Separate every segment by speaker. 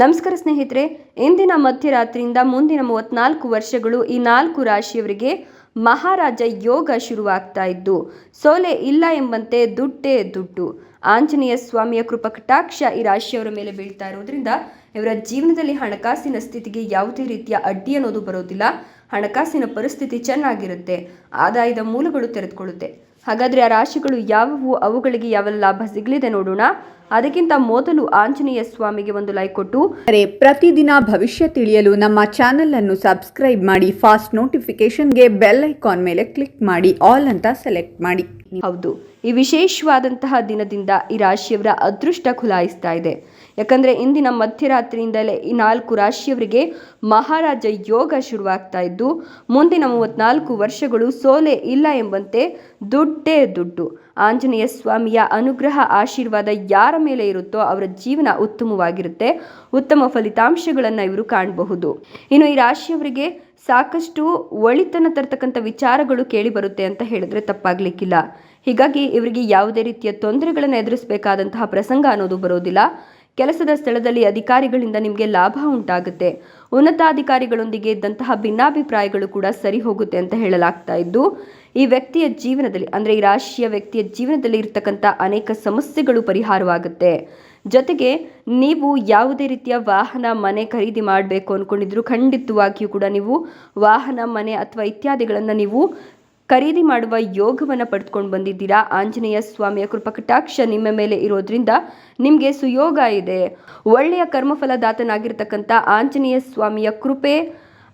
Speaker 1: ನಮಸ್ಕಾರ ಸ್ನೇಹಿತರೆ, ಇಂದಿನ ಮಧ್ಯರಾತ್ರಿಯಿಂದ ಮುಂದಿನ ಮೂವತ್ನಾಲ್ಕು ವರ್ಷಗಳು ಈ ನಾಲ್ಕು ರಾಶಿಯವರಿಗೆ ಮಹಾರಾಜ ಯೋಗ ಶುರುವಾಗ್ತಾ ಇದ್ದು, ಸೋಲೆ ಇಲ್ಲ ಎಂಬಂತೆ ದುಡ್ಡೇ ದುಡ್ಡು. ಆಂಜನೇಯ ಸ್ವಾಮಿಯ ಕೃಪಕಟಾಕ್ಷ ಈ ರಾಶಿಯವರ ಮೇಲೆ ಬೀಳ್ತಾ ಇರೋದ್ರಿಂದ ಇವರ ಜೀವನದಲ್ಲಿ ಹಣಕಾಸಿನ ಸ್ಥಿತಿಗೆ ಯಾವುದೇ ರೀತಿಯ ಅಡ್ಡಿ ಅನ್ನೋದು ಬರೋದಿಲ್ಲ. ಹಣಕಾಸಿನ ಪರಿಸ್ಥಿತಿ ಚೆನ್ನಾಗಿರುತ್ತೆ, ಆದಾಯದ ಮೂಲಗಳು ತೆರೆದುಕೊಳ್ಳುತ್ತೆ. ಹಾಗಾದ್ರೆ ಆ ರಾಶಿಗಳು ಯಾವುವು, ಅವುಗಳಿಗೆ ಯಾವೆಲ್ಲ ಲಾಭ ಸಿಗಲಿದೆ ನೋಡೋಣ. ಅದಕ್ಕಿಂತ ಮೊದಲು ಆಂಜನೇಯ ಸ್ವಾಮಿಗೆ ಒಂದು ಲೈಕ್ ಕೊಟ್ಟು
Speaker 2: ಪ್ರತಿದಿನ ಭವಿಷ್ಯ ತಿಳಿಯಲು ನಮ್ಮ ಚಾನೆಲ್ ಅನ್ನು ಸಬ್ಸ್ಕ್ರೈಬ್ ಮಾಡಿ ಫಾಸ್ಟ್ ನೋಟಿಫಿಕೇಶನ್ಗೆ ಬೆಲ್ ಐಕಾನ್ ಮೇಲೆ ಕ್ಲಿಕ್ ಮಾಡಿ ಆಲ್ ಅಂತ ಸೆಲೆಕ್ಟ್ ಮಾಡಿ.
Speaker 1: ಹೌದು. ಈ ವಿಶೇಷವಾದಂತಹ ದಿನದಿಂದ ಈ ರಾಶಿಯವರ ಅದೃಷ್ಟ ಖುಲಾಯಿಸ್ತಾ ಇದೆ. ಯಾಕಂದ್ರೆ ಇಂದಿನ ಮಧ್ಯರಾತ್ರಿಯಿಂದಲೇ ಈ ನಾಲ್ಕು ರಾಶಿಯವರಿಗೆ ಮಹಾರಾಜ ಯೋಗ ಶುರುವಾಗ್ತಾ ಇದ್ದು, ಮುಂದಿನ ಮೂವತ್ನಾಲ್ಕು ವರ್ಷಗಳು ಸೋಲೆ ಇಲ್ಲ ಎಂಬಂತೆ ದುಡ್ಡೇ ದುಡ್ಡು. ಆಂಜನೇಯ ಸ್ವಾಮಿಯ ಅನುಗ್ರಹ, ಆಶೀರ್ವಾದ ಯಾರ ಮೇಲೆ ಇರುತ್ತೋ ಅವರ ಜೀವನ ಉತ್ತಮವಾಗಿರುತ್ತೆ. ಉತ್ತಮ ಫಲಿತಾಂಶಗಳನ್ನು ಇವರು ಕಾಣಬಹುದು. ಇನ್ನು ಈ ರಾಶಿಯವರಿಗೆ ಸಾಕಷ್ಟು ಒಳಿತನ ತರ್ತಕ್ಕಂಥ ವಿಚಾರಗಳು ಕೇಳಿ ಬರುತ್ತೆ ಅಂತ ಹೇಳಿದ್ರೆ ತಪ್ಪಾಗ್ಲಿಕ್ಕಿಲ್ಲ. ಹೀಗಾಗಿ ಇವರಿಗೆ ಯಾವುದೇ ರೀತಿಯ ತೊಂದರೆಗಳನ್ನು ಎದುರಿಸಬೇಕಾದಂತಹ ಪ್ರಸಂಗ ಅನ್ನೋದು ಬರೋದಿಲ್ಲ. ಕೆಲಸದ ಸ್ಥಳದಲ್ಲಿ ಅಧಿಕಾರಿಗಳಿಂದ ನಿಮಗೆ ಲಾಭ ಉಂಟಾಗುತ್ತೆ. ಉನ್ನತಾಧಿಕಾರಿಗಳೊಂದಿಗೆ ಇದ್ದಂತಹ ಭಿನ್ನಾಭಿಪ್ರಾಯಗಳು ಕೂಡ ಸರಿ ಹೋಗುತ್ತೆ ಅಂತ ಹೇಳಲಾಗ್ತಾ ಇದ್ದು, ಈ ವ್ಯಕ್ತಿಯ ಜೀವನದಲ್ಲಿ, ಅಂದರೆ ಈ ರಾಶಿಯ ವ್ಯಕ್ತಿಯ ಜೀವನದಲ್ಲಿ ಇರತಕ್ಕಂಥ ಅನೇಕ ಸಮಸ್ಯೆಗಳು ಪರಿಹಾರವಾಗುತ್ತೆ. ಜೊತೆಗೆ ನೀವು ಯಾವುದೇ ರೀತಿಯ ವಾಹನ, ಮನೆ ಖರೀದಿ ಮಾಡಬೇಕು ಅಂದ್ಕೊಂಡಿದ್ರು ಖಂಡಿತವಾಗಿಯೂ ಕೂಡ ನೀವು ವಾಹನ, ಮನೆ ಅಥವಾ ಇತ್ಯಾದಿಗಳನ್ನು ನೀವು ಖರೀದಿ ಮಾಡುವ ಯೋಗವನ್ನು ಪಡೆದುಕೊಂಡು ಬಂದಿದ್ದೀರಾ. ಆಂಜನೇಯ ಸ್ವಾಮಿಯ ಕೃಪಕಟಾಕ್ಷ ನಿಮ್ಮ ಮೇಲೆ ಇರೋದ್ರಿಂದ ನಿಮಗೆ ಸುಯೋಗ ಇದೆ. ಒಳ್ಳೆಯ ಕರ್ಮಫಲದಾತನಾಗಿರ್ತಕ್ಕಂಥ ಆಂಜನೇಯ ಸ್ವಾಮಿಯ ಕೃಪೆ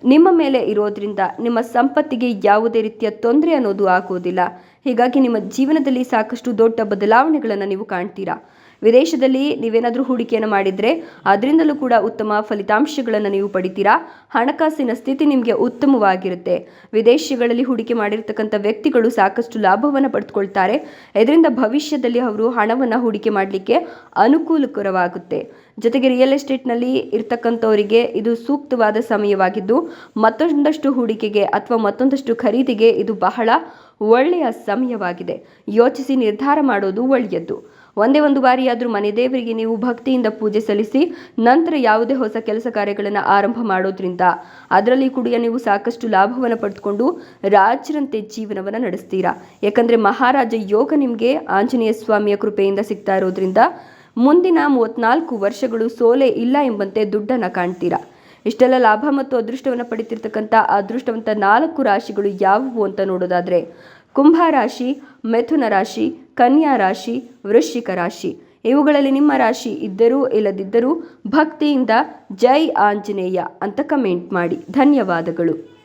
Speaker 1: ನಿಮ್ಮ ಮೇಲೆ ಇರೋದ್ರಿಂದ ನಿಮ್ಮ ಸಂಪತ್ತಿಗೆ ಯಾವುದೇ ರೀತಿಯ ತೊಂದರೆ ಅನ್ನೋದು ಆಗೋದಿಲ್ಲ. ಹೀಗಾಗಿ ನಿಮ್ಮ ಜೀವನದಲ್ಲಿ ಸಾಕಷ್ಟು ದೊಡ್ಡ ಬದಲಾವಣೆಗಳನ್ನು ನೀವು ಕಾಣ್ತೀರಾ. ವಿದೇಶದಲ್ಲಿ ನೀವೇನಾದರೂ ಹೂಡಿಕೆಯನ್ನು ಮಾಡಿದರೆ ಅದರಿಂದಲೂ ಕೂಡ ಉತ್ತಮ ಫಲಿತಾಂಶಗಳನ್ನು ನೀವು ಪಡಿತೀರಾ? ಹಣಕಾಸಿನ ಸ್ಥಿತಿ ನಿಮಗೆ ಉತ್ತಮವಾಗಿರುತ್ತೆ. ವಿದೇಶಗಳಲ್ಲಿ ಹೂಡಿಕೆ ಮಾಡಿರ್ತಕ್ಕಂಥ ವ್ಯಕ್ತಿಗಳು ಸಾಕಷ್ಟು ಲಾಭವನ್ನು ಪಡೆದುಕೊಳ್ತಾರೆ ಇದರಿಂದ ಭವಿಷ್ಯದಲ್ಲಿ ಅವರು ಹಣವನ್ನು ಹೂಡಿಕೆ ಮಾಡಲಿಕ್ಕೆ ಅನುಕೂಲಕರವಾಗುತ್ತೆ. ಜೊತೆಗೆ ರಿಯಲ್ ಎಸ್ಟೇಟ್ನಲ್ಲಿ ಇರ್ತಕ್ಕಂಥವರಿಗೆ ಇದು ಸೂಕ್ತವಾದ ಸಮಯವಾಗಿದ್ದು, ಮತ್ತೊಂದಷ್ಟು ಹೂಡಿಕೆಗೆ ಅಥವಾ ಮತ್ತೊಂದಷ್ಟು ಖರೀದಿಗೆ ಇದು ಬಹಳ ಒಳ್ಳೆಯ ಸಮಯವಾಗಿದೆ. ಯೋಚಿಸಿ ನಿರ್ಧಾರ ಮಾಡೋದು ಒಳ್ಳೆಯದ್ದು ಒಂದೇ ಒಂದು ಬಾರಿಯಾದರೂ ಮನೆ ದೇವರಿಗೆ ನೀವು ಭಕ್ತಿಯಿಂದ ಪೂಜೆ ಸಲ್ಲಿಸಿ ನಂತರ ಯಾವುದೇ ಹೊಸ ಕೆಲಸ ಕಾರ್ಯಗಳನ್ನು ಆರಂಭ ಮಾಡೋದ್ರಿಂದ ಅದರಲ್ಲಿ ಕೂಡ ನೀವು ಸಾಕಷ್ಟು ಲಾಭವನ್ನು ಪಡೆದುಕೊಂಡು ರಾಜರಂತೆ ಜೀವನವನ್ನು ನಡೆಸ್ತೀರಾ. ಯಾಕಂದರೆ ಮಹಾರಾಜ ಯೋಗ ನಿಮಗೆ ಆಂಜನೇಯ ಸ್ವಾಮಿಯ ಕೃಪೆಯಿಂದ ಸಿಗ್ತಾ ಇರೋದ್ರಿಂದ ಮುಂದಿನ ಮೂವತ್ನಾಲ್ಕು ವರ್ಷಗಳು ಸೋಲೆ ಇಲ್ಲ ಎಂಬಂತೆ ದುಡ್ಡನ್ನು ಕಾಣ್ತೀರಾ. ಇಷ್ಟೆಲ್ಲ ಲಾಭ ಮತ್ತು ಅದೃಷ್ಟವನ್ನು ಪಡಿತಿರ್ತಕ್ಕಂಥ ಅದೃಷ್ಟವಂತ ನಾಲ್ಕು ರಾಶಿಗಳು ಯಾವುವು ಅಂತ ನೋಡೋದಾದರೆ ಕುಂಭ ರಾಶಿ, ಮಿಥುನ ರಾಶಿ ಕನ್ಯಾ ರಾಶಿ, ವೃಶ್ಚಿಕ ರಾಶಿ. ಇವುಗಳಲ್ಲಿ ನಿಮ್ಮ ರಾಶಿ ಇದ್ದರೂ ಇಲ್ಲದಿದ್ದರೂ ಭಕ್ತಿಯಿಂದ ಜೈ ಆಂಜನೇಯ ಅಂತ ಕಮೆಂಟ್ ಮಾಡಿ. ಧನ್ಯವಾದಗಳು.